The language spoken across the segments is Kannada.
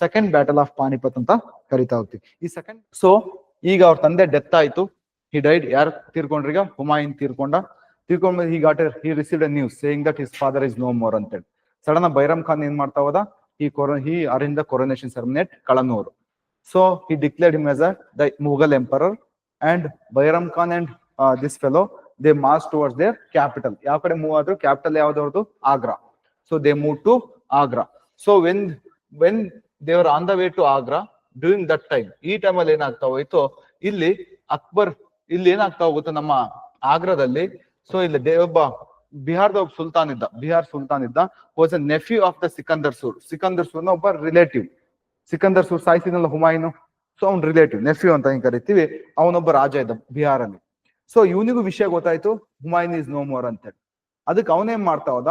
ಸೆಕೆಂಡ್ ಬ್ಯಾಟಲ್ ಆಫ್ ಪಾನಿಪತ್ ಅಂತ ಕರಿತಾ ಹೋಗ್ತೀವಿ. ಈ ಸೆಕೆಂಡ್ ಸೊ ಈಗ ಅವ್ರ ತಂದೆ ಡೆತ್ ಆಯ್ತು. ಹಿ ಡೈಡ್ ಯಾರು ತೀರ್ಕೊಂಡ್ರಿ ಈಗ? ಹುಮಾಯೂನ್ ತೀರ್ಕೊಂಡ. ತೀರ್ಕೊಂಡ್ he got he received a news saying that his father is no more ಅಂತೇಳಿ ಸಡನ್ ಬೈರಮ್ ಖಾನ್ ಏನ್ ಮಾಡ್ತಾ ಹೋದ? ಈ ಕೊರ he in the coronation ceremony Kalanaur so he declared him as a the Mughal emperor and Bairam Khan and this fellow they mass towards their capital ಯಾವ ಕಡೆ ಮೂವ್ ಆದ್ರು? Capital ಯಾವ್ದವ್ರದ್ದು Agra so they move to Agra so when when they were on the way to Agra during that time. ಈ ಟೈಮ್ ಅಲ್ಲಿ ಏನಾಗ್ತಾ ಹೋಯ್ತು, ಇಲ್ಲಿ ಅಕ್ಬರ್, ಇಲ್ಲಿ ಏನಾಗ್ತಾ ಹೋಗುತ್ತೆ ನಮ್ಮ ಆಗ್ರಾದಲ್ಲಿ? ಸೊ, ಇಲ್ಲಿ ದೇ- ಒಬ್ಬ ಬಿಹಾರದ ಒಬ್ಬ ಸುಲ್ತಾನ್ ಇದ್ದ, ಬಿಹಾರ್ ಸುಲ್ತಾನ್ ಇದ್ದ was a nephew of the Sikandar Sur Sikandar ಸೂರ್ನ ಒಬ್ಬ ರಿಲೇಟಿವ್ ಸಿಕಂದರ್ ಸೂರ್ ಸಾಯಿಸಿದಲ್ಲ ಹುಮಾಯಿನು? ಸೊ, ಅವ್ನ ರಿಲೇಟಿವ್ ನೆಫ್ಯೂ ಅಂತ ಹಿಂಗ್ ಕರಿತೀವಿ. ಅವನೊಬ್ಬ ರಾಜ ಇದ್ದ ಬಿಹಾರಲ್ಲಿ. ಸೊ, ಇವನಿಗೂ ವಿಷಯ ಗೊತ್ತಾಯ್ತು, ಹುಮಾಯಿನ್ ಇಸ್ ನೋ ಮೋರ್ ಅಂತೇಳಿ ಅದಕ್ಕೆ ಅವನೇನ್ ಮಾಡ್ತಾ ಹೋದ?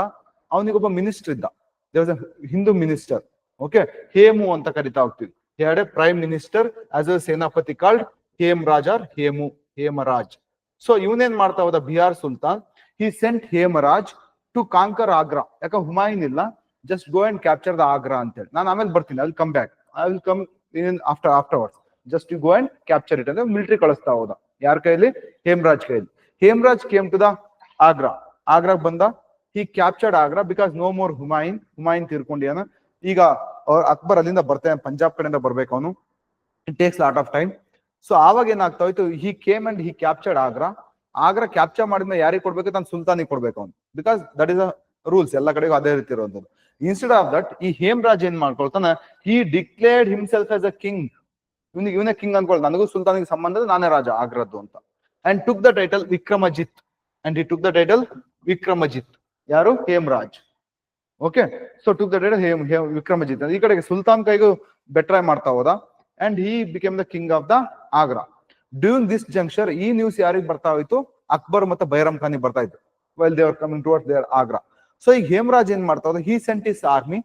ಅವನಿಗೊಬ್ಬ ಮಿನಿಸ್ಟರ್ ಇದ್ದ. There a Hindu minister okay Hemu ಅಂತ ಕರಿತಾ ಹೋಗ್ತೀವಿ had prime minister as a senapati called Hem or Hemu, Hemraj. So ಇವನೇನ್ ಮಾಡ್ತಾ ಹೋದ Bihar sultan? He sent Hemraj to conquer Agra ಯಾಕ ಹುಮಾಯಿನ್ ಇಲ್ಲ. Just go and capture the Agra ಅಂತೇಳಿ. ನಾನು ಆಮೇಲೆ ಬರ್ತೀನಿ ಅಲ್ಲಿ come back I will come in after afterwards just you go and capture it ಅಂದ್ರೆ ಮಿಲಿಟರಿ ಕಳಿಸ್ತಾ ಹೋದ. ಯಾರ ಕೈಯಲ್ಲಿ ಹೇಮರಾಜ್ ಕೈಯಲ್ಲಿ Hemraj came to the Agra ಆಗ್ರಾಗ್ ಬಂದ. He captured Agra because no more Humayun Humayun ತೀರ್ಕೊಂಡಿಯಾನ ಈಗ ಅಕ್ಬರ್ ಅಲ್ಲಿಂದ ಬರ್ತಾನೆ ಪಂಜಾಬ್ ಕಡೆಯಿಂದ ಬರ್ಬೇಕು ಅವನು. It takes lot of time so ಆವಾಗ ಏನಾಗ್ತಾ ಹೋಯ್ತು he came and he captured Agra Agra capture ಮಾಡಿದ್ಮೇಲೆ ಯಾರಿಗೆ ಕೊಡ್ಬೇಕು? ತನ್ನ ಸುಲ್ತಾನಿಗೆ ಕೊಡ್ಬೇಕು ಅವ್ನು. Because that is a rules ಎಲ್ಲ ಕಡೆಗೂ ಅದೇ ರೀತಿ ಇರುವಂತದ್ದು ಇನ್ಸ್ಟೆಡ್ ಆಫ್ ದಟ್ ಈ ಹೇಮರಾಜ್ ಏನ್ ಮಾಡ್ಕೊಳ್ತಾನೆ he declared himself as a king ಇವನಿಗೆ, ಇವನೇ ಕಿಂಗ್ ಅನ್ಕೊಳ್ ನನಗೂ ಸುಲ್ತಾನಿಗೆ ಸಂಬಂಧ ನಾನೇ ರಾಜ ಆಗ್ರದ್ದು ಅಂತ. And took the title Vikramjit and ಈ ಟುಕ್ ದ ಟೈಟಲ್ ವಿಕ್ರಮಜಿತ್ ಯಾರು? Hemraj. Okay so to the he Vikramjit ಈ ಕಡೆಗೆ ಸುಲ್ತಾನ್ ಕೈಗೂ ಬೆಟ್ರೈ ಮಾಡ್ತಾ ಹೋದ. And he became the king of the Agra during this junction ಈ ನ್ಯೂಸ್ ಯಾರಿಗೆ ಬರ್ತಾ ಹೋಯ್ತು? ಅಕ್ಬರ್ ಮತ್ತೆ ಬೈರಮ್ ಖಾನಿಗೆ ಬರ್ತಾ ಇತ್ತು well they were coming towards their Agra so ಈಗ ಹೇಮರಾಜ್ ಏನ್ ಮಾಡ್ತಾ ಹೋದ? He sent his army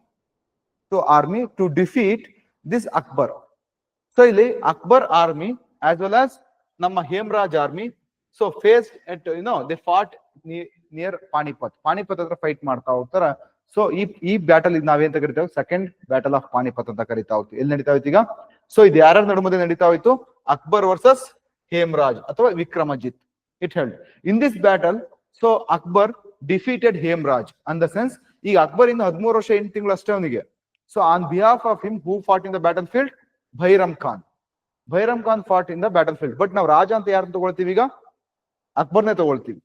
to army to defeat this Akbar so ಇಲ್ಲಿ Akbar army as well as ನಮ್ಮ Hemraj army so face at you know they fought near Panipat Panipat ಹತ್ರ ಫೈಟ್ ಮಾಡ್ತಾ ಹೋಗ್ತಾರ? ಸೊ ಈ ಈ ಬ್ಯಾಟಲ್ ಇದು ನಾವೇಂತ ಕರಿತೇವೆ? ಸೆಕೆಂಡ್ ಬ್ಯಾಟಲ್ ಆಫ್ ಪಾನಿಪತ್ ಅಂತ ಕರಿತಾ ಹೋಯ್ತು ಎಲ್ಲಿ ನಡೀತಾ ಹೋಯ್ತು ಈಗ? ಸೊ ಇದು ಯಾರ್ಯಾರ ನಡುಮದೆ ನಡೀತಾ ಹೋಯ್ತು? ಅಕ್ಬರ್ ವರ್ಸಸ್ ಹೇಮರಾಜ್ ಅಥವಾ Vikramjit. It held in this battle so Akbar defeated Hemraj in the sense ಈಗ ಅಕ್ಬರ್ ಇನ್ನು ಹದಿಮೂರು ವರ್ಷ ಎಂಟು ತಿಂಗಳು ಅಷ್ಟೇ ಅವನಿಗೆ. So on behalf of him who fought in the battle field Bairam Khan. Bairam Khan fought in the battle field but ನಾವು ರಾಜ ಅಂತ ಯಾರು ತಗೊಳ್ತೀವಿ ಈಗ? ಅಕ್ಬರ್ನೇ ತಗೊಳ್ತೀವಿ.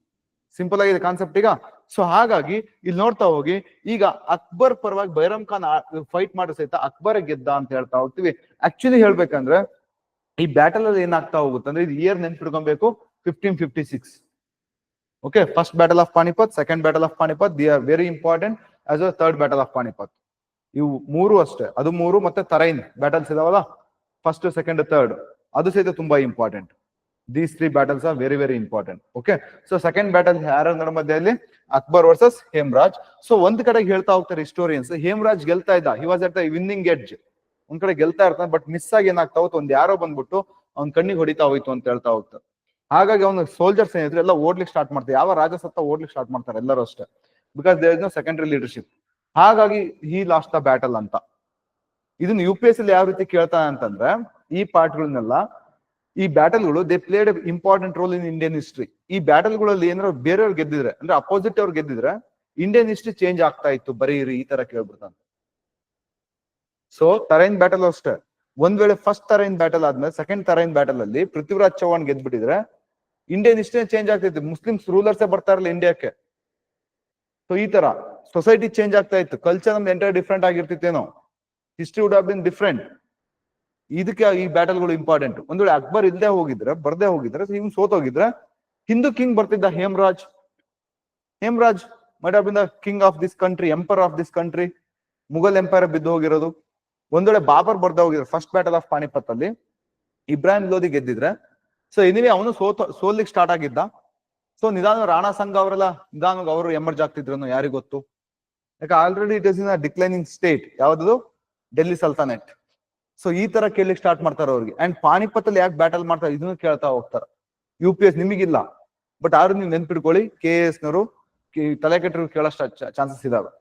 ಸಿಂಪಲ್ ಆಗಿದೆ ಕಾನ್ಸೆಪ್ಟ್ ಈಗ. ಸೊ ಹಾಗಾಗಿ ಇಲ್ಲಿ ನೋಡ್ತಾ ಹೋಗಿ, ಈಗ ಅಕ್ಬರ್ ಪರವಾಗಿ ಬೈರಮ್ ಖಾನ್ ಫೈಟ್ ಮಾಡೋ ಸಹಿತ ಅಕ್ಬರ ಗೆದ್ದ ಅಂತ ಹೇಳ್ತಾ ಹೋಗ್ತೀವಿ. ಆಕ್ಚುಲಿ ಹೇಳ್ಬೇಕಂದ್ರೆ, ಈ ಬ್ಯಾಟಲ್ ಅಲ್ಲಿ ಏನಾಗ್ತಾ ಹೋಗುತ್ತೆ ಅಂದ್ರೆ, ಇದು year ನೆನ್ಪಿಡ್ಕೊಬೇಕು fifteen fifty six okay first battle of Panipat second battle of Panipat they are very important as a third battle of Panipat ಇವು ಮೂರು ಅಷ್ಟೇ, ಅದು ಮೂರು ಮತ್ತೆ ತರೈನ್ ಬ್ಯಾಟಲ್ಸ್ ಇದಾವಲ್ಲ ಫಸ್ಟ್ ಸೆಕೆಂಡ್ ಥರ್ಡ್ ಅದು ಸಹಿತ ತುಂಬಾ important these three battles are very very important okay so second battle ಯಾರ ಮಧ್ಯದಲ್ಲಿ ಅಕ್ಬರ್ ವರ್ಸಸ್ ಹೇಮರಾಜ್ ಸೊ ಒಂದ್ ಕಡೆ ಹೇಳ್ತಾ ಹೋಗ್ತಾರೆ ಹಿಸ್ಟೋರಿಯನ್ಸ್ ಹೇಮರಾಜ್ ಗೆಲ್ತಾ ಇದ್ದ? He was at the winning edge ಒಂದ್ ಕಡೆ ಗೆಲ್ತಾ ಇರ್ತಾನೆ ಬಟ್ ಮಿಸ್ ಆಗಿ ಏನಾಗ್ತಾ ಹೋಯ್ತು? ಒಂದ್ ಯಾರೋ ಬಂದ್ಬಿಟ್ಟು ಅವ್ನ ಕಣ್ಣಿಗೆ ಹೊಡಿತಾ ಹೋಯ್ತು ಅಂತ ಹೇಳ್ತಾ ಹೋಗ್ತಾರೆ. ಹಾಗಾಗಿ ಅವ್ನ ಸೋಲ್ಜರ್ಸ್ ಏನಿದ್ರು ಎಲ್ಲ ಓಡ್ಲಿಕ್ಕೆ ಸ್ಟಾರ್ಟ್ ಮಾಡ್ತಾರೆ. ಯಾವ ರಾಜ ಸತ್ತ ಓಡ್ಲಿಕ್ಕೆ ಸ್ಟಾರ್ಟ್ ಮಾಡ್ತಾರೆ ಎಲ್ಲರೂ ಅಷ್ಟೇ. Because there is no secondary leadership ಹಾಗಾಗಿ ಹಿ ಲಾಸ್ಟ್ ದ ಬ್ಯಾಟಲ್ ಅಂತ. ಇದನ್ನ ಯು ಪಿ ಎಸ್ ಅಲ್ಲಿ ಯಾವ ರೀತಿ ಕೇಳ್ತಾನೆ ಅಂತಂದ್ರೆ, ಈ ಪಾರ್ಟ್ಗಳನ್ನೆಲ್ಲ ಈ ಬ್ಯಾಟಲ್ಗಳು they played important role in Indian history ಈ ಬ್ಯಾಟಲ್ಗಳಲ್ಲಿ ಏನಾದ್ರು ಬೇರೆಯವ್ರು ಗೆದ್ದಿದ್ರೆ, ಅಂದ್ರೆ ಅಪೋಸಿಟ್ ಅವ್ರು ಗೆದ್ದಿದ್ರೆ ಇಂಡಿಯನ್ ಹಿಸ್ಟ್ರಿ ಚೇಂಜ್ ಆಗ್ತಾ ಇತ್ತು. ಬರೀರಿ ಈ ತರ ಕೇಳ್ಬಿಡ್ತಾನೆ. ಸೊ ತರೈನ್ ಬ್ಯಾಟಲ್ ಅಷ್ಟೇ. ಒಂದ್ ವೇಳೆ ಫಸ್ಟ್ ತರೈನ್ ಬ್ಯಾಟಲ್ ಆದ್ಮೇಲೆ ಸೆಕೆಂಡ್ ತರೈನ್ ಬ್ಯಾಟಲ್ ಅಲ್ಲಿ ಪೃಥ್ವಿರಾಜ್ ಚೌಹಾಣ್ ಗೆದ್ಬಿಟ್ಟಿದ್ರೆ ಇಂಡಿಯನ್ ಹಿಸ್ಟ್ರಿ ಚೇಂಜ್ ಆಗ್ತಿತ್ತು ಮುಸ್ಲಿಮ್ಸ್ ರೂಲರ್ಸ್ ಬರ್ತಾ ಇರಲಿಲ್ಲ ಇಂಡಿಯಾಕ್ಕೆ ಸೊ ಈ ತರ ಸೊಸೈಟಿ ಚೇಂಜ್ ಆಗ್ತಾ ಇತ್ತು. ಕಲ್ಚರ್ ನಮ್ದು ಎಂಟರ್ ಡಿಫ್ರೆಂಟ್ ಆಗಿರ್ತಿತ್ತೇನೋ. ಹಿಸ್ಟ್ರಿ ವುಡ್ ಬಿನ್ ಡಿಫ್ರೆಂಟ್ ಇದಕ್ಕೆ ಈ ಬ್ಯಾಟಲ್ಗಳು ಇಂಪಾರ್ಟೆಂಟ್ ಒಂದ್ ವೇಳೆ ಅಕ್ಬರ್ ಇಲ್ದೆ ಹೋಗಿದ್ರೆ, ಬರ್ದೇ ಹೋಗಿದ್ರೆ ಇವ್ನು ಸೋತೋಗಿದ್ರೆ ಹಿಂದೂ ಕಿಂಗ್ ಬರ್ತಿದ್ದ Hemraj. Hemraj might been the king of this country emperor of this country Mughal empire ಬಿದ್ದು ಹೋಗಿರೋದು. ಒಂದ್ ವೇಳೆ ಬಾಬರ್ ಬರ್ದೇ ಹೋಗಿದ್ರೆ ಫಸ್ಟ್ ಬ್ಯಾಟಲ್ ಆಫ್ ಪಾಣಿಪತ್ ಅಲ್ಲಿ ಇಬ್ರಾಹಿಂ ಲೋಧಿ ಗೆದ್ದಿದ್ರೆ ಸೊ ಎನಿವೆ ಅವನು ಸೋತ, ಸೋಲಿಕ್ ಸ್ಟಾರ್ಟ್ ಆಗಿದ್ದ. ಸೊ ನಿಧಾನ ರಾಣಾ ಸಂಘ ಅವರೆಲ್ಲ, ನಿಧಾನ ಅವರು ಎಮರ್ಜ್ ಆಗ್ತಿದ್ರು ಯಾರಿಗೊತ್ತು ಯಾಕೆ already it is in declining state ಯಾವ್ದು ಡೆಲ್ಲಿ ಸಲ್ತಾನೆಟ್ ಸೊ ಈ ತರ ಕೇಳಲಿಕ್ಕೆ ಸ್ಟಾರ್ಟ್ ಮಾಡ್ತಾರೆ ಅವ್ರಿಗೆ. ಅಂಡ್ ಪಾಣಿಪತ್ ಅಲ್ಲಿ ಯಾಕೆ ಬ್ಯಾಟಲ್ ಮಾಡ್ತಾರೆ, ಇದನ್ನು ಕೇಳ್ತಾ ಹೋಗ್ತಾರೆ. ಯು ಪಿ ಎಸ್ ನಿಮಗಿಲ್ಲ. ಬಟ್ ಆದ್ರೂ ನೀವು ನೆನ್ಪಿಟ್ಕೊಳ್ಳಿ ಕೆ ಎಸ್ ನವರು ತಲೆ ಕೆಟ್ಟರು ಚಾನ್ಸಸ್ ಇದಾವೆ.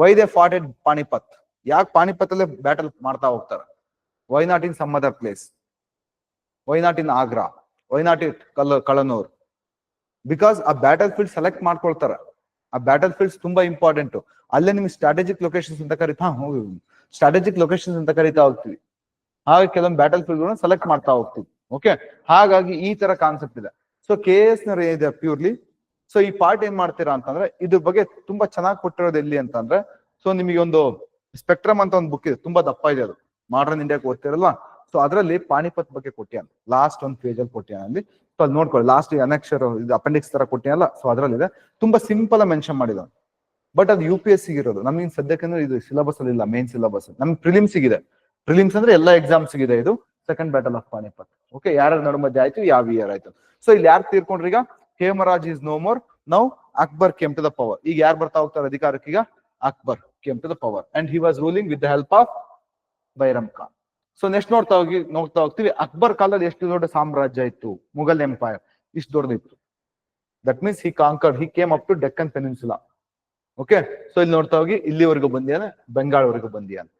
Why they fought at Panipat ಯಾಕೆ ಪಾಣಿಪತ್ತಲ್ಲೇ ಬ್ಯಾಟಲ್ ಮಾಡ್ತಾ ಹೋಗ್ತಾರೆ? Why not in some other place why not in Agra why not it ಕಲ್ ಕಳನೂರ್ ಬಿಕಾಸ್ ಆ ಬ್ಯಾಟಲ್ ಫೀಲ್ಡ್ ಸೆಲೆಕ್ಟ್ ಮಾಡ್ಕೊಳ್ತಾರ. ಆ ಬ್ಯಾಟಲ್ ಫೀಲ್ಡ್ಸ್ ತುಂಬಾ ಇಂಪಾರ್ಟೆಂಟ್ ಅಲ್ಲೇ ನಿಮ್ಗೆ ಸ್ಟ್ರಾಟಜಿಕ್ ಲೊಕೇಶನ್ಸ್ ಅಂತ ಕರಿತಾ ಸ್ಟ್ರಾಟಜಿಕ್ ಲೊಕೇಶನ್ಸ್ ಅಂತ ಕರಿತಾ ಹೋಗ್ತೀವಿ. ಹಾಗೆ ಕೆಲವೊಂದು ಬ್ಯಾಟಲ್ ಫೀಲ್ಡ್ ಸೆಲೆಕ್ಟ್ ಮಾಡ್ತಾ ಹೋಗ್ತೀವಿ. ಓಕೆ ಹಾಗಾಗಿ ಈ ತರ ಕಾನ್ಸೆಪ್ಟ್ ಇದೆ. ಸೊ ಕೆ ಎಸ್ನ ಇದೆ ಪ್ಯೂರ್ಲಿ ಸೊ ಈ ಪಾರ್ಟ್ ಏನ್ ಮಾಡ್ತೀರಾ ಅಂತಂದ್ರೆ, ಇದ್ರ ಬಗ್ಗೆ ತುಂಬಾ ಚೆನ್ನಾಗಿ ಕೊಟ್ಟಿರೋದು ಎಲ್ಲಿ ಅಂತಂದ್ರೆ ಸೊ ನಿಮಗೆ ಒಂದು ಸ್ಪೆಕ್ಟ್ರಮ್ ಅಂತ ಒಂದು ಬುಕ್ ಇದೆ. ತುಂಬಾ ದಪ್ಪ ಇದೆ ಅದು. ಮಾಡರ್ನ್ ಇಂಡಿಯಾಕ್ಕೆ ಓದ್ತಿರಲ್ವಾ ಸೊ ಅದರಲ್ಲಿ ಪಾಣಿಪತ್ ಬಗ್ಗೆ ಕೊಟ್ಟಿಯಾನ ಲಾಸ್ಟ್ ಒಂದು ಪೇಜ್ ಅಲ್ಲಿ ಕೊಟ್ಟಿಯಾನ ಅಲ್ಲಿ? ಸೊ ಅಲ್ಲಿ ನೋಡ್ಕೊಳ್ಳಿ. ಲಾಸ್ಟ್ ಅನಕ್ಷರ ಇದು ಅಪೆಂಡಿಕ್ಸ್ ತರ ಕೊಟ್ಟಿಯಲ್ಲ? ಸೊ ಅದರಲ್ಲಿದೆ. ತುಂಬಾ ಸಿಂಪಲ್ ಮೆನ್ಷನ್ ಮಾಡಿದ ಬಟ್ ಅದು ಯು ಪಿ ಎಸ್ ಸಿಗಿರೋದು ನಮ್ಗೆ ಸದ್ಯಕ್ಕೆ ಇದು ಸಿಲಬಸ್ ಅಲ್ಲಿ ಇಲ್ಲ ಮೇನ್ ಸಿಲಬಸ್ ನಮ್ಗೆ ಪ್ರಿಲಿಮ್ಸ್ ಇದೆ ಪ್ರಿಲಿಮ್ಸ್ ಅಂದ್ರೆ ಎಲ್ಲ ಎಕ್ಸಾಮ್ಸ್ ಇದೆ. ಇದು second battle of Panipat okay ಯಾರ ನಡುಮಧ್ಯೆ ಆಯ್ತು, ಯಾವ ಇಯರ್ ಆಯ್ತು. ಸೊ ಇಲ್ಲಿ ಯಾರು ತೀರ್ಕೊಂಡ್ರಿ ಈಗ? Hemraj is no more now Akbar came to the power ಈಗ ಯಾರು ಬರ್ತಾ ಹೋಗ್ತಾರೆ ಅಧಿಕಾರಕ್ಕೆ ಈಗ? Akbar came to the power and he was ruling with the help of Bairam Khan so next ನೋಡ್ತಾ ಹೋಗಿ, ನೋಡ್ತಾ ಹೋಗ್ತೀವಿ. ಅಕ್ಬರ್ ಕಾಲದಲ್ಲಿ ಎಷ್ಟು ದೊಡ್ಡ ಸಾಮ್ರಾಜ್ಯ ಇತ್ತು? ಮುಘಲ್ ಎಂಪೈರ್ ಇಷ್ಟು ದೊಡ್ಡದಿತ್ತು. That means he conquer he came up to Deccan peninsula okay so ಇಲ್ಲಿ ನೋಡ್ತಾ ಹೋಗಿ, ಇಲ್ಲಿವರೆಗೂ ಬಂದಿಯಾನೆ, ಬೆಂಗಾಳ್ವರೆಗೂ ಬಂದಿಯಾನೆ.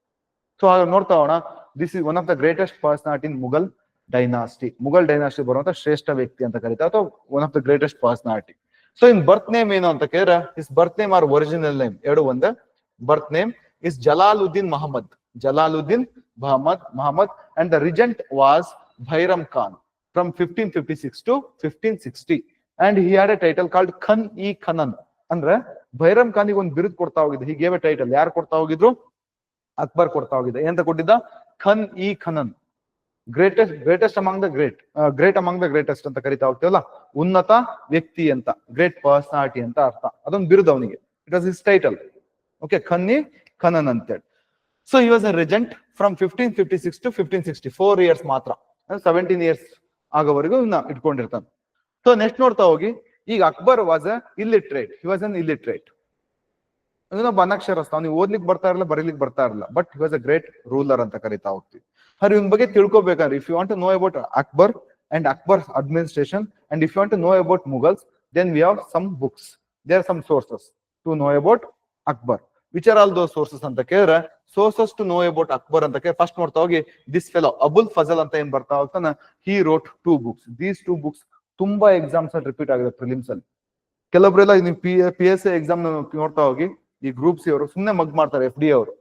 ಸೊ ಹಾಗೆ ನೋಡ್ತಾ ಹೋಗೋಣ. This is one of the greatest personality in Mughal dynasty Mughal dynasty ಬರುವಂತ ಶ್ರೇಷ್ಠ ವ್ಯಕ್ತಿ ಅಂತ ಕರೀತಾರೆ, ಅಥವಾ one of the greatest personality so in birth name ಏನು ಅಂತ ಕೇಳಿದ್ರೆ is birth name or original name ಎರಡು, ಒಂದೇ. Birth name is Jalaluddin Muhammad Jalaluddin Muhammad Muhammad and the regent was Bairam Khan from fifteen fifty six to fifteen sixty and he had a title called Khan i Khanan ಅಂದ್ರೆ ಭೈರಂ ಖಾನಿಗೆ ಒಂದು ಬಿರುದು ಕೊಡ್ತಾ ಹೋಗಿದ್ದು. ಹೀಗೆ ಟೈಟಲ್ ಯಾರು ಕೊಡ್ತಾ ಹೋಗಿದ್ರು? ಅಕ್ಬರ್ ಕೊಡ್ತಾ ಹೋಗಿದ್ದ. ಎಂತ ಕೊಟ್ಟಿದ್ದ? Khan i Khanan. Greatest greatest among the great great among the greatest ಅಂತ ಕರಿತಾ ಹೋಗ್ತೀವಲ್ಲ? ಉನ್ನತ ವ್ಯಕ್ತಿ ಅಂತ. ಗ್ರೇಟ್ ಪರ್ಸನಾಲಿಟಿ ಅಂತ ಅರ್ಥ. ಅದೊಂದು ಬಿರುದು ಅವನಿಗೆ. It was is title okay Khan i Khanan ಅಂತೇಳಿ ಸೊ ಈ was a regent from fifteen fifty six to fifteen sixty four years ಮಾತ್ರ ಸೆವೆಂಟೀನ್ ಇಯರ್ಸ್ ಆಗೋವರೆಗೂ ಇಟ್ಕೊಂಡಿರ್ತಾನೆ. ಸೊ ನೆಕ್ಸ್ಟ್ ನೋಡ್ತಾ ಹೋಗಿ. ಈಗ Akbar was a illiterate he was an illiterate ಇನ್ನೊಬ್ಬ ಅನಕ್ಷರಸ್ಥ. ಅವ್ನಿಗೆ ಓದ್ಲಿಕ್ಕೆ ಬರ್ತಾ ಇರಲ್ಲ, ಬರೀಲಿಕ್ಕೆ ಬರ್ತಾ ಇರಲ್ಲ. But he was a great ruler ಅಂತ ಕರಿತಾ ಹೋಗ್ತೀವಿ. ಅವ್ರ ಇವನ್ ಬಗ್ಗೆ ತಿಳ್ಕೊಬೇಕಂದ್ರೆ if you want to know about Akbar and Akbar administration and if you want to know about Mughals then we have some books there some sources to know about Akbar which are all those sources ಅಂತ ಕೇಳಿದ್ರೆ sources to know about Akbar ಅಂತ ಕೇಳಿ ಫಸ್ಟ್ ನೋಡ್ತಾ ಹೋಗಿ ದಿಸ್ ಫೆಲೋ ಅಬುಲ್ ಫಜಲ್ ಅಂತ ಏನ್ ಬರ್ತಾ ಹೋಗ್ತಾನೆ? He wrote two books these two books ತುಂಬಾ ಎಕ್ಸಾಮ್ಸ್ ಅಲ್ಲಿ ರಿಪೀಟ್ ಆಗಿದೆ ಪ್ರಿಲಿಮ್ಸ್ ಅಲ್ಲಿ. ಕೆಲವೊಬ್ರೆಲ್ಲ ನೀವು ಪಿ ಪಿ ಎಸ್ ಎಕ್ಸಾಮ್ ನೋಡ್ತಾ ಹೋಗಿ, ಈ ಗ್ರೂಪ್ ಸಿ ಅವರು ಸುಮ್ನೆ ಮಗ್ ಮಾಡ್ತಾರೆ ಎಫ್ ಡಿ ಅವರು.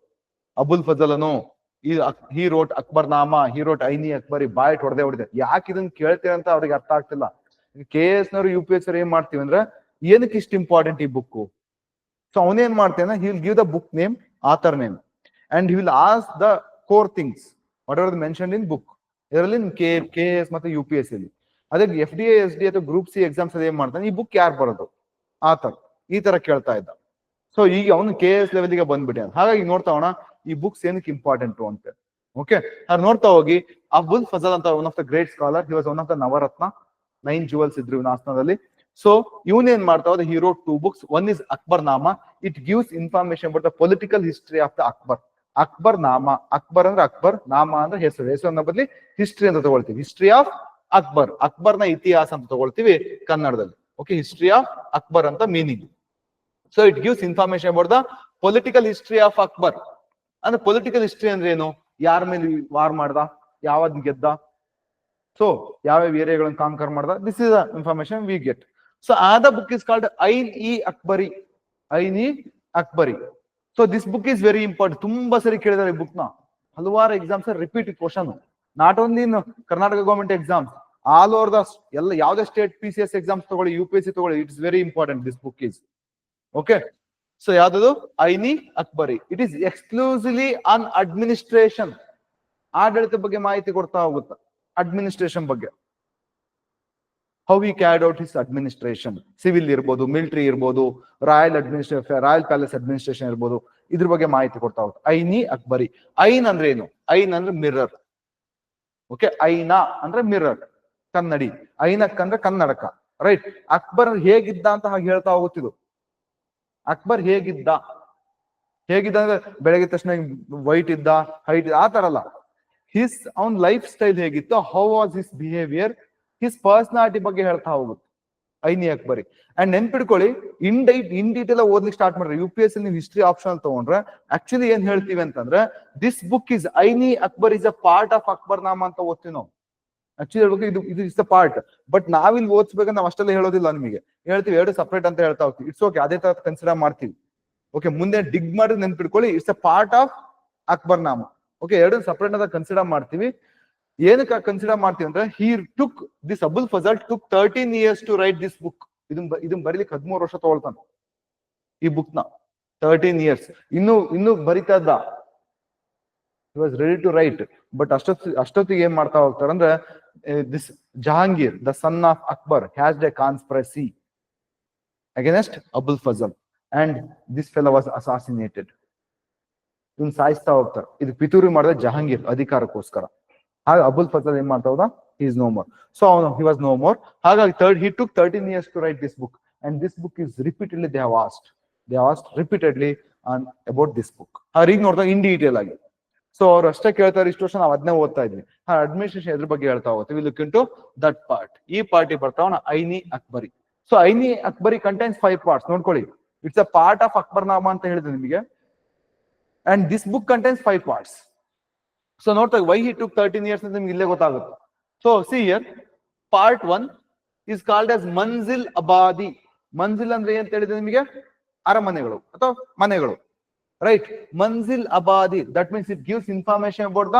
ಅಬುಲ್ ಫಜಲನು, ಈ he wrote Akbar Nama he wrote Ain-i Akbari ಬಾಯ್ಟ್ ಹೊಡೆದೇ ಹೊಡೆದೆ. ಯಾಕೆ ಇದನ್ನ ಕೇಳ್ತೀರ ಅಂತ ಅವ್ರಿಗೆ ಅರ್ಥ ಆಗ್ತಿಲ್ಲ. ಕೆ ಎಸ್ ನವರು ಯು ಪಿ ಎಸ್ ಏನ್ ಮಾಡ್ತೀವಿ ಅಂದ್ರೆ, ಏನಕ್ಕೆ ಇಷ್ಟು ಇಂಪಾರ್ಟೆಂಟ್ ಈ ಬುಕ್ ಸೊ ಅವನೇನ್ ಮಾಡ್ತೇನೆ he will give the book name author name. And he will ask the core things what are the mention in book ಇದರಲ್ಲಿ ಕೆ ಕೆ ಎಸ್ ಮತ್ತೆ ಯು ಪಿ ಎಸ್ ಅಲ್ಲಿ. ಅದೇ ಎಫ್ ಡಿ ಎಸ್ ಡಿ ಅಥವಾ ಗ್ರೂಪ್ ಸಿ ಎಕ್ಸಾಮ್ಸ್ ಅದೇ ಮಾಡ್ತಾನೆ? ಈ ಬುಕ್ ಯಾರು ಬರೋದು? ಆ ತರ, ಈ ತರ ಕೇಳ್ತಾ ಇದ್ದ. ಸೊ ಈಗ ಅವನು ಕೆ ಎಸ್ ಲೆವೆಲ್ಗೆ ಬಂದ್ಬಿಟ್ಟಾನ ಹಾಗಾಗಿ ನೋಡ್ತಾ ಹೋಣ ಈ ಬುಕ್ಸ್ ಏನಕ್ಕೆ ಇಂಪಾರ್ಟೆಂಟ್ ಅಂತ? ಓಕೆ ಅದು ನೋಡ್ತಾ ಹೋಗಿ ಅಬುಲ್ ಫಜಲ್ ಅಂತ one of the great scholar he was one of the Navratna nine jewels ಇದ್ರು ಇವನ ಆಸನದಲ್ಲಿ ಸೊ ಇವನ್ ಏನ್ ಮಾಡ್ತಾ ಹೋದ he wrote two books one is Akbar Nama it gives information about the political history of the Akbar Akbar Nama Akbar ಅಂದ್ರೆ ಅಕ್ಬರ್ ನಾಮ ಅಂದ್ರೆ ಹೆಸರು. ಹೆಸರನ್ನ ಬದಲಿ ಹಿಸ್ಟ್ರಿ ಅಂತ ತಗೊಳ್ತೀವಿ. ಹಿಸ್ಟ್ರಿ ಆಫ್ ಅಕ್ಬರ್ ಅಕ್ಬರ್ನ ಇತಿಹಾಸ ಅಂತ ತಗೊಳ್ತೀವಿ ಕನ್ನಡದಲ್ಲಿ. ಓಕೆ ಹಿಸ್ಟ್ರಿ ಆಫ್ ಅಕ್ಬರ್ ಅಂತ meaning so it gives information about the political history of Akbar. ಅಂದ್ರೆ ಪೊಲಿಟಿಕಲ್ ಹಿಸ್ಟ್ರಿ ಅಂದ್ರೆ ಏನು? ಯಾರ ಮೇಲೆ ವಾರ್ ಮಾಡ್ದ? ಯಾವದ್ ಗೆದ್ದ? ಸೊ ಯಾವ್ಯಾವ ಏರಿಯಾಗಳನ್ನ ಕಾಂಕರ್ ಮಾಡ್ದ? This is information we get so ಆ the book is called Ain i Akbari. Ain i Akbari. So this book is very important ತುಂಬಾ ಸರಿ ಕೇಳಿದಾರೆ ಈ ಬುಕ್ನ. ಹಲವಾರು exams repeat question not only in Karnataka government exams all over the ಎಲ್ಲ ಯಾವುದೇ state P C S exams ತಗೊಳ್ಳಿ ಯು ಪಿ ಎಸ್ ಸಿ ತಗೊಳ್ಳಿ it's very important this book is okay so ಯಾವ್ದದು? Aini Akbari it is exclusively on administration ಆಡಳಿತ ಬಗ್ಗೆ ಮಾಹಿತಿ ಕೊಡ್ತಾ ಹೋಗುತ್ತ ಅಡ್ಮಿನಿಸ್ಟ್ರೇಷನ್ ಬಗ್ಗೆ. How we carried out his administration civil ಇರ್ಬೋದು ಮಿಲಿಟರಿ ಇರ್ಬೋದು royal administration royal palace administration ಇರ್ಬೋದು, ಇದ್ರ ಬಗ್ಗೆ ಮಾಹಿತಿ ಕೊಡ್ತಾ ಹೋಗುತ್ತೆ. ಐನಿ ಅಕ್ಬರಿ ಐನ್ ಅಂದ್ರೆ ಏನು? ಐನ್ ಅಂದ್ರೆ ಮಿರರ್ ಓಕೆ ಐನಾ ಅಂದ್ರೆ ಮಿರರ್ ಕನ್ನಡಿ. ಐನಕ್ ಅಂದ್ರೆ ಕನ್ನಡಕ ರೈಟ್ ಅಕ್ಬರ್ ಹೇಗಿದ್ದ ಅಂತ ಹಾಗೆ ಹೇಳ್ತಾ ಹೋಗುತ್ತಿದ್ದು. ಅಕ್ಬರ್ ಹೇಗಿದ್ದ? ಹೇಗಿದ್ದ ಅಂದ್ರೆ ಬೆಳಗ್ಗೆ ತಕ್ಷಣ ವೈಟ್ ಇದ್ದ ಹೈಟ್ ಇದ್ದ ಆತರ ಅಲ್ಲ. ಹಿಸ್ ಅವನ್ ಲೈಫ್ ಸ್ಟೈಲ್ ಹೇಗಿತ್ತು? How was his behaviour his personality ಬಗ್ಗೆ ಹೇಳ್ತಾ ಹೋಗುತ್ತೆ. ಐನಿ ಅಕ್ಬರಿ ಅಂಡ್ ನೆನ್ಪಿಡ್ಕೊಳ್ಳಿ ಇನ್ ಡೈಟ್ ಇನ್ ಡೀಟೇಲ್ ಓದ್ಲಿಕ್ಕೆ ಸ್ಟಾರ್ಟ್ ಮಾಡ್ರಿ. ಯು ಪಿ ಎಸ್ ನೀವು ಹಿಸ್ಟ್ರಿ ಆಪ್ಷನ್ ತಗೊಂಡ್ರೆ ಆಕ್ಚುಲಿ ಏನ್ ಹೇಳ್ತೀವಿ ಅಂತಂದ್ರೆ this book is Aini Akbar is a part of Akbar Nama ಅಂತ ಓದ್ತೀವಿ ನಾವು. ಆಕ್ಚುಲಿ ಹೇಳ್ಬೇಕು, ಇದು ಇದು ಇಸ್ ದ ಪಾರ್ಟ್ ಬಟ್ ನಾವಿಲ್ಲಿ ಓದಿಸ್ಬೇಕಂದ್ರೆ ನಾವು ಅಷ್ಟೆಲ್ಲ ಹೇಳೋದಿಲ್ಲ ನಿಮಗೆ. ಹೇಳ್ತೀವಿ, ಎರಡು ಸಪ್ರೇಟ್ ಅಂತ ಹೇಳ್ತಾ ಹೋಗ್ತೀವಿ. ಇಟ್ಸ್ ಓಕೆ ಅದೇ ತರ ಕನ್ಸಿಡರ್ ಮಾಡ್ತೀವಿ. ಓಕೆ ಮುಂದೆ ಡಿಗ್ ಮಾಡಿ ನೆನ್ಪಿಡ್ಕೊಳ್ಳಿ it's a part of Akbar Nama. Okay ಎರಡು ಸಪ್ರೇಟ್ ಅಂತ ಕನ್ಸಿಡರ್ ಮಾಡ್ತೀವಿ. ಏನಕ್ಕೆ ಕನ್ಸಿಡರ್ ಮಾಡ್ತೀವಿ ಅಂದ್ರೆ he took this Abul Fazal took thirteen years to write this book ಇದನ್ ಇದನ್ ಬರೀಲಿಕ್ಕೆ ಹದಿಮೂರು ವರ್ಷ ತಗೊಳ್ತಾನೆ. ಈ ಬುಕ್ನ. ತರ್ಟೀನ್ ಇಯರ್ಸ್ ಇನ್ನು ಇನ್ನು ಬರಿತಾ ಇದ್ದ. Was ready to write but ಅಷ್ಟೊತ್ತು, ಅಷ್ಟೊತ್ತಿಗೆ ಏನ್ ಮಾಡ್ತಾ ಹೋಗ್ತಾರೆ ಅಂದ್ರೆ this Jahangir the son of Akbar has the conspiracy against Abul Fazal and this fellow was assassinated ಇವ್ನು ಸಾಯಿಸ್ತಾ ಹೋಗ್ತಾರೆ ಇದು ಪಿತೂರಿ ಮಾಡಿದ ಜಹಾಂಗೀರ್ ಅಧಿಕಾರಕ್ಕೋಸ್ಕರ. ಹಾಗೆ ಅಬುಲ್ ಫಜಲ್ ಏನ್ ಮಾಡ್ತಾ ಹೋದ? ಈಸ್ ನೋ ಮೋರ್ ಸೊ ಅವನು ಹಿ ವಾಸ್ ನೋ ಮೋರ್ ಹಾಗಾಗಿ third he took thirteen years to write this book and this book is repeatedly they have asked they asked repeatedly on about this book ಅವ್ರು ಈಗ ನೋಡಿದಾಗ ಇನ್ ಡೀಟೇಲ್ ಆಗಿ. ಸೊ ಅವ್ರು ಅಷ್ಟೇ ಕೇಳ್ತಾರೆ ಇಷ್ಟು ವರ್ಷ ನಾವು ಅದನ್ನೇ ಓದ್ತಾ ಇದ್ವಿ. ಆ ಅಡ್ಮಿನಿಸ್ಟ್ರೇಷನ್ ಎದ್ರ ಬಗ್ಗೆ ಹೇಳ್ತಾ ಹೋಗ್ತೀವಿ look in to that part ಈ ಪಾರ್ಟಿ ಬರ್ತಾವ Ain-i Akbari. So Ain-i Akbari contains five parts ನೋಡ್ಕೊಳ್ಳಿ. It's a part of Akbar Akbarnama ಅಂತ ಹೇಳಿದೆ ನಿಮಗೆ. And this book contains five parts so ನೋಡ್ತಾ why he took thirteen years ಅಂತ ನಿಮ್ಗೆ ಇಲ್ಲೇ ಗೊತ್ತಾಗುತ್ತೆ so see here part one is called as Manzil Abadi Manzil ಅಂದ್ರೆ ಏನ್ ಹೇಳಿದೆ ನಿಮಗೆ ಅರಮನೆಗಳು ಅಥವಾ ಮನೆಗಳು right Manzil Abadi that means it gives information about the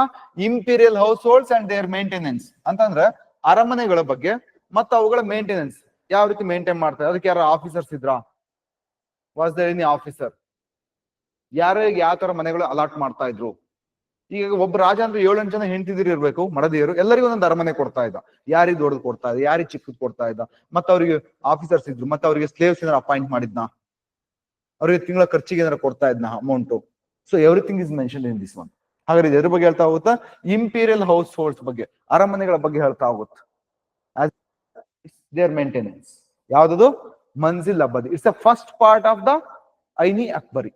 imperial household and their maintenance ಅಂತಂದ್ರೆ ಅರಮನೆಗಳ ಬಗ್ಗೆ ಮತ್ತು ಅವುಗಳ ಮೇಂಟೆನೆನ್ಸ್ ಯಾವ ರೀತಿ ಮೇಂಟೈನ್ ಮಾಡ್ತಾರೆ? ಅದಕ್ಕೆ ಯಾರು ಆಫೀಸರ್ಸ್ ಇದ್ರಾ? ವಾಸ್ ದೇರ್ ಎನಿ ಆಫೀಸರ್ ಯಾರಿಗೆ ಯಾವ ತರ ಮನೆಗಳು ಅಲಾಟ್ ಮಾಡ್ತಾ ಇದ್ರು? ಈಗ ಒಬ್ಬ ರಾಜ ಅಂದ್ರೆ ಏಳೆಂಟು ಜನ ಹೆಂಡತಿದಿರು ಇರ್ಬೇಕು, ಮಡದಿಯರು, ಎಲ್ಲರಿಗೂ ಒಂದೊಂದು ಅರಮನೆ ಕೊಡ್ತಾ ಇದ್ದ. ಯಾರಿಗೆ ದೊಡ್ಡದು ಕೊಡ್ತಾ ಇದ್ದ, ಯಾರಿಗೆ ಚಿಕ್ಕದ್ ಕೊಡ್ತಾ ಇದ್ದ. ಮತ್ತೆ ಅವರಿಗೆ ಆಫೀಸರ್ಸ್ ಇದ್ರು, ಮತ್ತೆ ಅವರಿಗೆ ಸ್ಲೇವ್ಸ್ ಏನಾರ ಅಪಾಯಿಂಟ್ ಮಾಡಿದ್ನ. ಅವ್ರಿಗೆ ತಿಂಗಳ ಖರ್ಚಿಗೆ ಏನಾರ ಕೊಡ್ತಾ ಇದ್ನ amount so everything is mention in this one ಹಾಗಾದ್ರೆ ಇದ್ರ ಬಗ್ಗೆ ಹೇಳ್ತಾ ಹೋಗುತ್ತಾ? ಇಂಪೀರಿಯಲ್ ಹೌಸ್ ಹೋಲ್ಡ್ಸ್ ಬಗ್ಗೆ, ಅರಮನೆಗಳ ಬಗ್ಗೆ ಹೇಳ್ತಾ ಹೋಗುತ್ತೆ? ದೇರ್ ಮೇಂಟೆನೆನ್ಸ್ ಯಾವ್ದದು? Manzil Abadi. It's the first part of the Aini Akbari.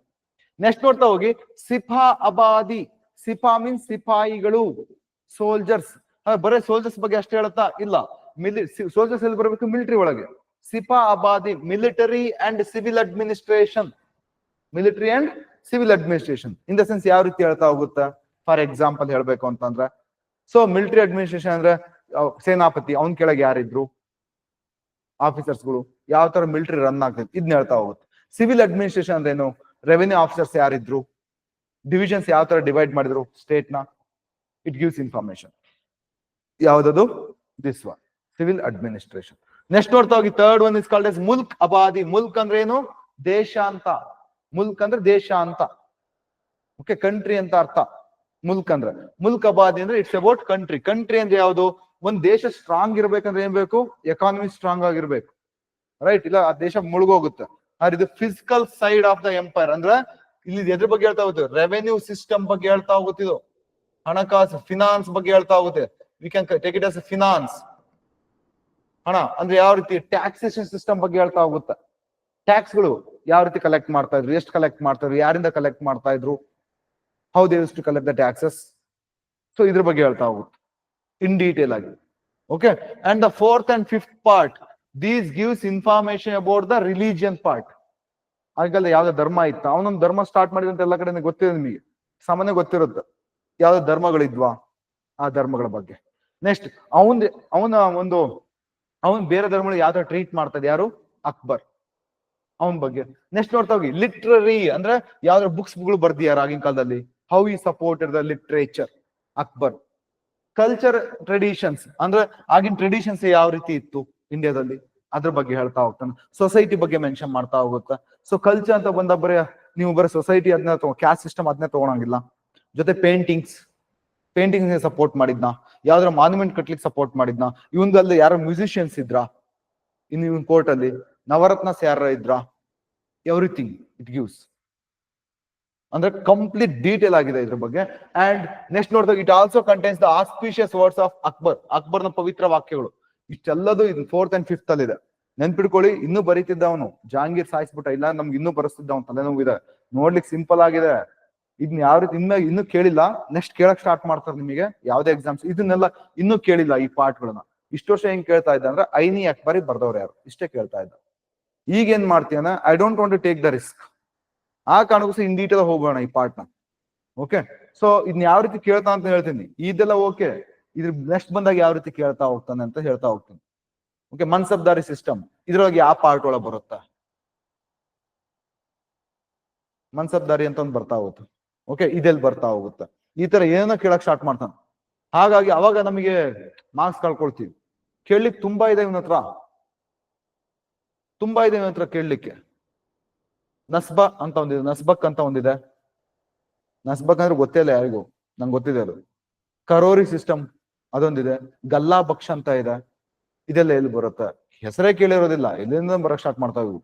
Next ನೋಡ್ತಾ ಹೋಗಿ, ಸಿಫಾ ಅಬಾದಿ. ಸಿಫಾ ಮೀನ್ಸ್ ಸಿಪಾಯಿಗಳು ಸೋಲ್ಜರ್ಸ್ ಬರೇ ಸೋಲ್ಜರ್ಸ್ ಬಗ್ಗೆ ಅಷ್ಟೇ ಹೇಳುತ್ತಾ? ಇಲ್ಲ. ಮಿಲಿ ಸೋಲ್ಜರ್ಸ್ ಎಲ್ಲಿ ಬರಬೇಕು? ಮಿಲಿಟರಿ ಒಳಗೆ. Sipah Abadi military and civil administration military and civil administration in the sense ಯಾವ ರೀತಿ ಹೇಳ್ತಾ ಹೋಗುತ್ತಾ? ಫಾರ್ ಎಕ್ಸಾಂಪಲ್ ಹೇಳ್ಬೇಕು ಅಂತಂದ್ರೆ. ಸೊ ಮಿಲಿಟರಿ ಅಡ್ಮಿನಿಸ್ಟ್ರೇಷನ್ ಅಂದ್ರೆ ಸೇನಾಪತಿ, ಅವನ್ ಕೆಳಗೆ ಯಾರಿದ್ರು? ಆಫೀಸರ್ಸ್ಗಳು ಯಾವ ತರ ಮಿಲಿಟರಿ ರನ್ ಆಗ್ತದೆ ಇದನ್ನ ಹೇಳ್ತಾ ಹೋಗುತ್ತೆ. ಸಿವಿಲ್ ಅಡ್ಮಿನಿಸ್ಟ್ರೇಷನ್ ಅಂದ್ರೆ ಏನು? Revenue officers ಯಾರಿದ್ರು? ಡಿವಿಷನ್ಸ್ ಯಾವ ತರ ಡಿವೈಡ್ ಮಾಡಿದ್ರು ಸ್ಟೇಟ್ನ? ಇಟ್ ಗಿವ್ಸ್ ಇನ್ಫಾರ್ಮೇಶನ್ ಯಾವ್ದದು? This one civil administration next ನೋಡ್ತಾ ಹೋಗಿ third one is called as Mulk Abadi Mulk ಅಂದ್ರೆ ಏನು? ದೇಶ ಅಂತ ಮುಲ್ಕ್ ಅಂದ್ರೆ ದೇಶ ಅಂತ ಓಕೆ ಕಂಟ್ರಿ ಅಂತ ಅರ್ಥ. ಮುಲ್ಕ್ ಅಂದ್ರೆ. ಮುಲ್ಕ್ ಅಬಾದಿ ಅಂದ್ರೆ ಇಟ್ಸ್ ಅಬೌಟ್ ಕಂಟ್ರಿ ಕಂಟ್ರಿ ಅಂದ್ರೆ ಯಾವುದು? ಒಂದ್ ದೇಶ ಸ್ಟ್ರಾಂಗ್ ಇರ್ಬೇಕಂದ್ರೆ ಏನ್ ಬೇಕು? ಎಕಾನಮಿ ಸ್ಟ್ರಾಂಗ್ ಆಗಿರ್ಬೇಕು. ರೈಟ್ ಇಲ್ಲ, ಆ ದೇಶ ಮುಳುಗೋಗುತ್ತೆ. ಆದ್ರೆ ಇದು physical side of the empire ಅಂದ್ರೆ ಇಲ್ಲಿ ಎದ್ರ ಬಗ್ಗೆ ಹೇಳ್ತಾ ಹೋಗುತ್ತೆ? ರೆವೆನ್ಯೂ ಸಿಸ್ಟಮ್ ಬಗ್ಗೆ ಹೇಳ್ತಾ ಹೋಗುತ್ತಿದ್ದು ಹಣಕಾಸು ಫಿನಾನ್ಸ್ ಬಗ್ಗೆ ಹೇಳ್ತಾ ಹೋಗುತ್ತೆ. We can take it as finance ಹಣ ಅಂದ್ರೆ ಯಾವ ರೀತಿ? ಟ್ಯಾಕ್ಸೇಷನ್ ಸಿಸ್ಟಮ್ ಬಗ್ಗೆ ಹೇಳ್ತಾ ಹೋಗುತ್ತೆ. ಟ್ಯಾಕ್ಸ್ಗಳು ಯಾವ ರೀತಿ ಕಲೆಕ್ಟ್ ಮಾಡ್ತಾ ಇದ್ರು? ಎಷ್ಟು ಕಲೆಕ್ಟ್ ಮಾಡ್ತಾ ಇದ್ರು? ಯಾರಿಂದ ಕಲೆಕ್ಟ್ ಮಾಡ್ತಾ ಇದ್ರು? How they to collect the taxes so ಇದ್ರ ಬಗ್ಗೆ ಹೇಳ್ತಾ ಹೋಗುತ್ತೆ. ಇನ್ ಡೀಟೇಲ್ ಆಗಿ. Okay and the fourth and fifth part these gives information about the religion part ಆಗಲ್ಲ ಯಾವ್ದೋ ಧರ್ಮ ಇತ್ತು. ಅವನೊಂದು ಧರ್ಮ ಸ್ಟಾರ್ಟ್ ಮಾಡಿದಂತ ಎಲ್ಲ ಕಡೆ ಗೊತ್ತಿದೆ ನಿಮಗೆ. ಸಾಮಾನ್ಯ ಗೊತ್ತಿರುತ್ತೆ ಯಾವ್ದೋ ಧರ್ಮಗಳಿದ್ವಾ ಆ ಧರ್ಮಗಳ ಬಗ್ಗೆ. ನೆಕ್ಸ್ಟ್ ಅವನ್ ಅವನ ಒಂದು, ಅವನ್ ಬೇರೆ ಧರ್ಮಗಳು ಯಾವ್ದು ಟ್ರೀಟ್ ಮಾಡ್ತದೆ. ಯಾರು? ಅಕ್ಬರ್. ಅವನ್ ಬಗ್ಗೆ. ನೆಕ್ಸ್ಟ್ ನೋಡ್ತಾ ಹೋಗಿ. ಲಿಟ್ರರಿ ಅಂದ್ರೆ ಯಾವ್ದಾರ ಬುಕ್ಸ್ಗಳು ಬರ್ದಿಯಾರ ಆಗಿನ ಕಾಲದಲ್ಲಿ? How he supported the literature Akbar. Culture traditions ಅಂದ್ರೆ ಆಗಿನ ಟ್ರೆಡಿಷನ್ಸ್ ಯಾವ ರೀತಿ ಇತ್ತು? ಇಂಡಿಯಾದಲ್ಲಿ ಅದ್ರ ಬಗ್ಗೆ ಹೇಳ್ತಾ ಹೋಗ್ತಾನೆ. ಸೊಸೈಟಿ ಬಗ್ಗೆ ಮೆನ್ಷನ್ ಮಾಡ್ತಾ ಹೋಗುತ್ತೆ. ಸೊ ಕಲ್ಚರ್ ಅಂತ ಬಂದ ಬರೀ ನೀವು ಬರೀ ಸೊಸೈಟಿ ಅದನ್ನ ತಗೋ ಕ್ಯಾಸ್ಟ್ ಸಿಸ್ಟಮ್ ಅದನ್ನೇ ತಗೊಳಂಗಿಲ್ಲ. ಜೊತೆ ಪೇಂಟಿಂಗ್ಸ್ ಪೇಂಟಿಂಗ್ ಸಪೋರ್ಟ್ ಮಾಡಿದ್ನ. ಯಾವ್ದಾರ ಮಾನ್ಯುಮೆಂಟ್ ಕಟ್ಲಿಕ್ಕೆ ಸಪೋರ್ಟ್ ಮಾಡಿದ್ನ. ಇವನ್ದಲ್ಲಿ ಯಾರೋ ಮ್ಯೂಸಿಷಿಯನ್ಸ್ ಇದ್ರ. ಇನ್ನು ಇವನ್ ಕೋರ್ಟ್ ಅಲ್ಲಿ ನವರತ್ನಸ್ ಯಾರ ಇದ್ರ. ಎವ್ರಿಥಿಂಗ್ ಇಟ್ ಗಿವ್ಸ್ ಅಂದ್ರೆ ಕಂಪ್ಲೀಟ್ ಡೀಟೇಲ್ ಆಗಿದೆ ಇದ್ರ ಬಗ್ಗೆ. ಅಂಡ್ ನೆಕ್ಸ್ಟ್ ನೋಡಿದಾಗ it also contains the auspicious words of Akbar ಅಕ್ಬರ್ನ ಪವಿತ್ರ ವಾಕ್ಯಗಳು. ಇಷ್ಟೆಲ್ಲದು ಇದು ಫೋರ್ತ್ ಅಂಡ್ ಫಿಫ್ತ್ ಅಲ್ಲಿ ಇದೆ ನೆನ್ಪಿಡ್ಕೊಳ್ಳಿ, ಇನ್ನೂ ಬರೀತಿದ್ದ ಅವನು ಜಹಾಂಗೀರ್ ಸಾಯಿಸ್ಬಿಟ್ಟ, ಇಲ್ಲ, ನಮ್ಗೆ ಇನ್ನೂ ಬರೆಸ್ತಿದ್ದ ಅವನು ತಲೆನೋವು ಇದೆ ನೋಡ್ಲಿಕ್ಕೆ ಸಿಂಪಲ್ ಆಗಿದೆ. ಇದನ್ನ ಯಾವ ರೀತಿ ಇನ್ನ ಇನ್ನೂ ಕೇಳಿಲ್ಲ. ನೆಕ್ಸ್ಟ್ ಕೇಳಕ್ ಸ್ಟಾರ್ಟ್ ಮಾಡ್ತಾರೆ ನಿಮಗೆ. ಯಾವ್ದೇ ಎಕ್ಸಾಮ್ಸ್ ಇದನ್ನೆಲ್ಲ ಇನ್ನೂ ಕೇಳಿಲ್ಲ ಈ ಪಾರ್ಟ್ಗಳನ್ನ ಇಷ್ಟು ವರ್ಷ ಹೆಂಗ್ ಕೇಳ್ತಾ ಇದ್ದ ಅಂದ್ರೆ ಐನಿ ಅಕ್ಬರಿ ಬರ್ದವ್ರು ಯಾರು? ಇಷ್ಟೇ ಕೇಳ್ತಾ ಇದ್ದ. ಈಗ ಏನ್ ಮಾಡ್ತೀಯ I don't want to take the risk ಆ ಕಾರಣಕ್ಕೂ ಇನ್ ಡೀಟೇಲ್ ಹೋಗೋಣ ಈ ಪಾರ್ಟ್ನ ಓಕೆ ಸೊ ಇದನ್ನ ಯಾವ ರೀತಿ ಕೇಳ್ತಾ ಅಂತ ಹೇಳ್ತೀನಿ. ಇದೆಲ್ಲ ಓಕೆ ಇದ್ರ ನೆಕ್ಸ್ಟ್ ಬಂದಾಗ ಯಾವ ರೀತಿ ಕೇಳ್ತಾ ಹೋಗ್ತಾನೆ ಅಂತ ಹೇಳ್ತಾ ಹೋಗ್ತೀನಿ. ಓಕೆ ಮನ್ಸಬ್ದಾರಿ ಸಿಸ್ಟಮ್ ಇದ್ರೊಳಗೆ ಯಾವ ಪಾರ್ಟ್ ಒಳಗೆ ಬರುತ್ತಾ? ಮನ್ಸಬ್ದಾರಿ ಅಂತ ಒಂದು ಬರ್ತಾ ಹೋಗುತ್ತೆ. ಓಕೆ ಇದೆಲ್ಲಿ ಬರ್ತಾ ಹೋಗುತ್ತೆ. ಈ ತರ ಏನೋ ಕೇಳಕ್ ಸ್ಟಾರ್ಟ್ ಮಾಡ್ತಾನೆ. ಹಾಗಾಗಿ ಅವಾಗ ನಮಗೆ ಮಾರ್ಕ್ಸ್ ಕಳ್ಕೊಳ್ತೀವಿ. ಕೇಳಲಿಕ್ಕೆ ತುಂಬಾ ಇದೆ ಇವನ ಹತ್ರ. ತುಂಬಾ ಇದೆ ಇವನ ಹತ್ರ ಕೇಳಲಿಕ್ಕೆ. ನಸ್ಬ ಅಂತ ಒಂದಿದೆ. ನಸ್ಬಕ್ ಅಂತ ಒಂದಿದೆ. ನಸ್ಬಕ್ ಅಂದ್ರೆ ಗೊತ್ತೇ ಇಲ್ಲ ಯಾರಿಗೂ. ನಂಗೆ ಗೊತ್ತಿದೆ ಅದು. ಕರೋರಿ ಸಿಸ್ಟಮ್ ಅದೊಂದಿದೆ. ಗಲ್ಲಾ ಭಕ್ಷ ಅಂತ ಇದೆ. ಇದೆಲ್ಲ ಎಲ್ಲಿ ಬರುತ್ತೆ? ಹೆಸರೇ ಕೇಳಿರೋದಿಲ್ಲ. ಎಲ್ಲಿಂದ ಬರಕ್ ಸ್ಟಾರ್ಟ್ ಮಾಡ್ತಾ ಇವು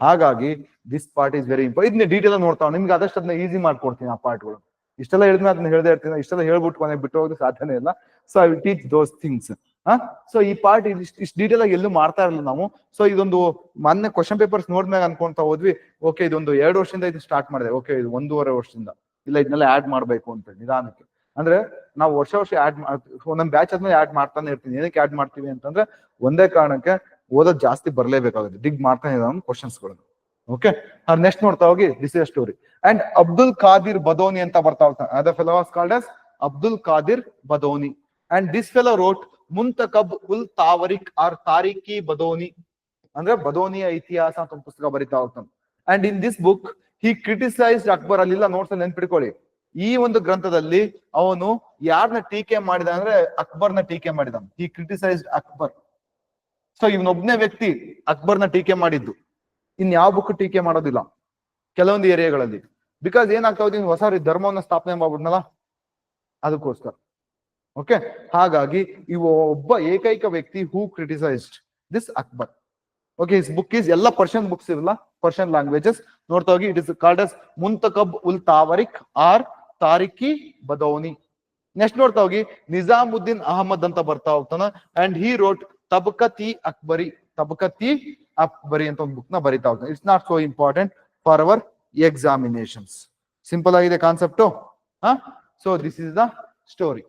ಹಾಗಾಗಿ this part is very important ಇದನ್ನ ಡೀಟೇಲ್ ನೋಡ್ತಾವ ನಿಮ್ಗೆ ಆದಷ್ಟು ಅದನ್ನ ಈಸಿ ಮಾಡ್ಕೊಡ್ತೀನಿ ಆ ಪಾರ್ಟ್ಗಳು ಇಷ್ಟೆಲ್ಲ ಹೇಳಿದ್ಮೇಲೆ ಅದನ್ನ ಹೇಳ್ದೆ ಇರ್ತೀನಿ. ಇಷ್ಟೆಲ್ಲ ಹೇಳ್ಬಿಟ್ಟು ಮನೆಗೆ ಬಿಟ್ಟು ಹೋಗೋದು ಸಾಧ್ಯನೇ ಇಲ್ಲ. So I will teach those things ಹಾ? ಸೊ ಈ ಪಾರ್ಟ್ ಇಷ್ಟು ಡೀಟೇಲ್ ಆಗಿ ಎಲ್ಲೂ ಮಾಡ್ತಾ ಇರಲಿಲ್ಲ ನಾವು. ಸೊ ಇದೊಂದು ಮೊನ್ನೆ ಕ್ವಶನ್ ಪೇಪರ್ಸ್ ನೋಡಿದ್ಮೇಲೆ ಅನ್ಕೊಂತ ಹೋದ್ವಿ. ಓಕೆ ಇದೊಂದು ಎರಡು ವರ್ಷದಿಂದ ಇದು ಸ್ಟಾರ್ಟ್ ಮಾಡಿದೆ. ಓಕೆ ಇದು ಒಂದೂವರೆ ವರ್ಷದಿಂದ. ಇಲ್ಲ, ಇದನ್ನೆಲ್ಲ ಆಡ್ ಮಾಡ್ಬೇಕು ಅಂತ ನಿಧಾನಕ್ಕೆ. ಅಂದ್ರೆ ನಾವು ವರ್ಷ ವರ್ಷ ಆಡ್ ಒಂದೊಂದು ಬ್ಯಾಚ್ ಆದ್ಮೇಲೆ ಆಡ್ ಮಾಡ್ತಾನೆ ಇರ್ತೀನಿ. ಏನಕ್ಕೆ ಆಡ್ ಮಾಡ್ತೀವಿ ಅಂತಂದ್ರೆ ಒಂದೇ ಕಾರಣಕ್ಕೆ ಓದೋದ್ ಜಾಸ್ತಿ ಬರ್ಲೇಬೇಕಾಗುತ್ತೆ. ಡಿಗ್ ಮಾಡ್ತಾನೆ ಇದ್ದಾವೆ ಕ್ವಶನ್ಸ್ಗಳನ್ನು ಓಕೆ ನೆಕ್ಸ್ಟ್ ನೋಡ್ತಾ ಹೋಗಿ this is story and Abdul Qadir Badauni ಅಂತ ಬರ್ತಾ ಹೋಗ್ತಾನೆ. ಅದ fellow was called as Abdul Qadir Badauni and this fellow wrote Muntakhab ul Tawarikh or Tarikhi Badauni ಅಂದ್ರೆ ಬದೋನಿಯ ಇತಿಹಾಸ ಅಂತ ಪುಸ್ತಕ ಬರಿತಾ ಹೋಗ್ತಾನೆ. And in this book he criticised Akbar ಅಲ್ಲಿಲ್ಲ ನೋಟ್ಸ್ ನೆನ್ಪಿಟ್ಕೊಳ್ಳಿ. ಈ ಒಂದು ಗ್ರಂಥದಲ್ಲಿ ಅವನು ಯಾರನ್ನ ಟೀಕೆ ಮಾಡಿದ ಅಂದ್ರೆ ಅಕ್ಬರ್ನ ಟೀಕೆ ಮಾಡಿದ ಈ ಕ್ರಿಟಿಸೈಸ್ಡ್ ಅಕ್ಬರ್. ಸೊ ಇವನೊಬ್ನೇ ವ್ಯಕ್ತಿ ಅಕ್ಬರ್ನ ಟೀಕೆ ಮಾಡಿದ್ದು. ಇನ್ ಯಾವ ಬುಕ್ ಟೀಕೆ ಮಾಡೋದಿಲ್ಲ. ಕೆಲವೊಂದು ಏರಿಯಾಗಳಲ್ಲಿ. ಬಿಕಾಸ್ ಏನಾಗ್ತಾ ಹೋಗಿ ಹೊಸ ಧರ್ಮವನ್ನ ಸ್ಥಾಪನೆ ಮಾಡ್ಬಿಡ್ನಲ್ಲ ಅದಕ್ಕೋಸ್ಕರ. ಓಕೆ ಹಾಗಾಗಿ, ಇವ ಒಬ್ಬ ಏಕೈಕ ವ್ಯಕ್ತಿ who criticised this Akbar. Okay is book is ಎಲ್ಲ ಪರ್ಷಿಯನ್ ಬುಕ್ಸ್ ಇರಲ್ಲ ಪರ್ಷಿಯನ್ ಲ್ಯಾಂಗ್ವೇಜಸ್ ನೋಡ್ತಾ ಹೋಗಿ it is called as Muntakhab ul Tawarikh or Tarikhi Badauni. Next ನೋಡ್ತಾ ಹೋಗಿ, ನಿಜಾಮುದ್ದೀನ್ ಅಹಮದ್ ಅಂತ ಬರ್ತಾ ಹೋಗ್ತಾನ. And he wrote Tabaqati Akbari Tabaqati Akbari ಅಂತ ಒಂದು ಬುಕ್ನ ಬರಿತಾ ಹೋಗ್ತಾನೆ. It's not so important for our examinations simple ಆಗಿದೆ ಕಾನ್ಸೆಪ್ಟು ಹಾ? So this is the story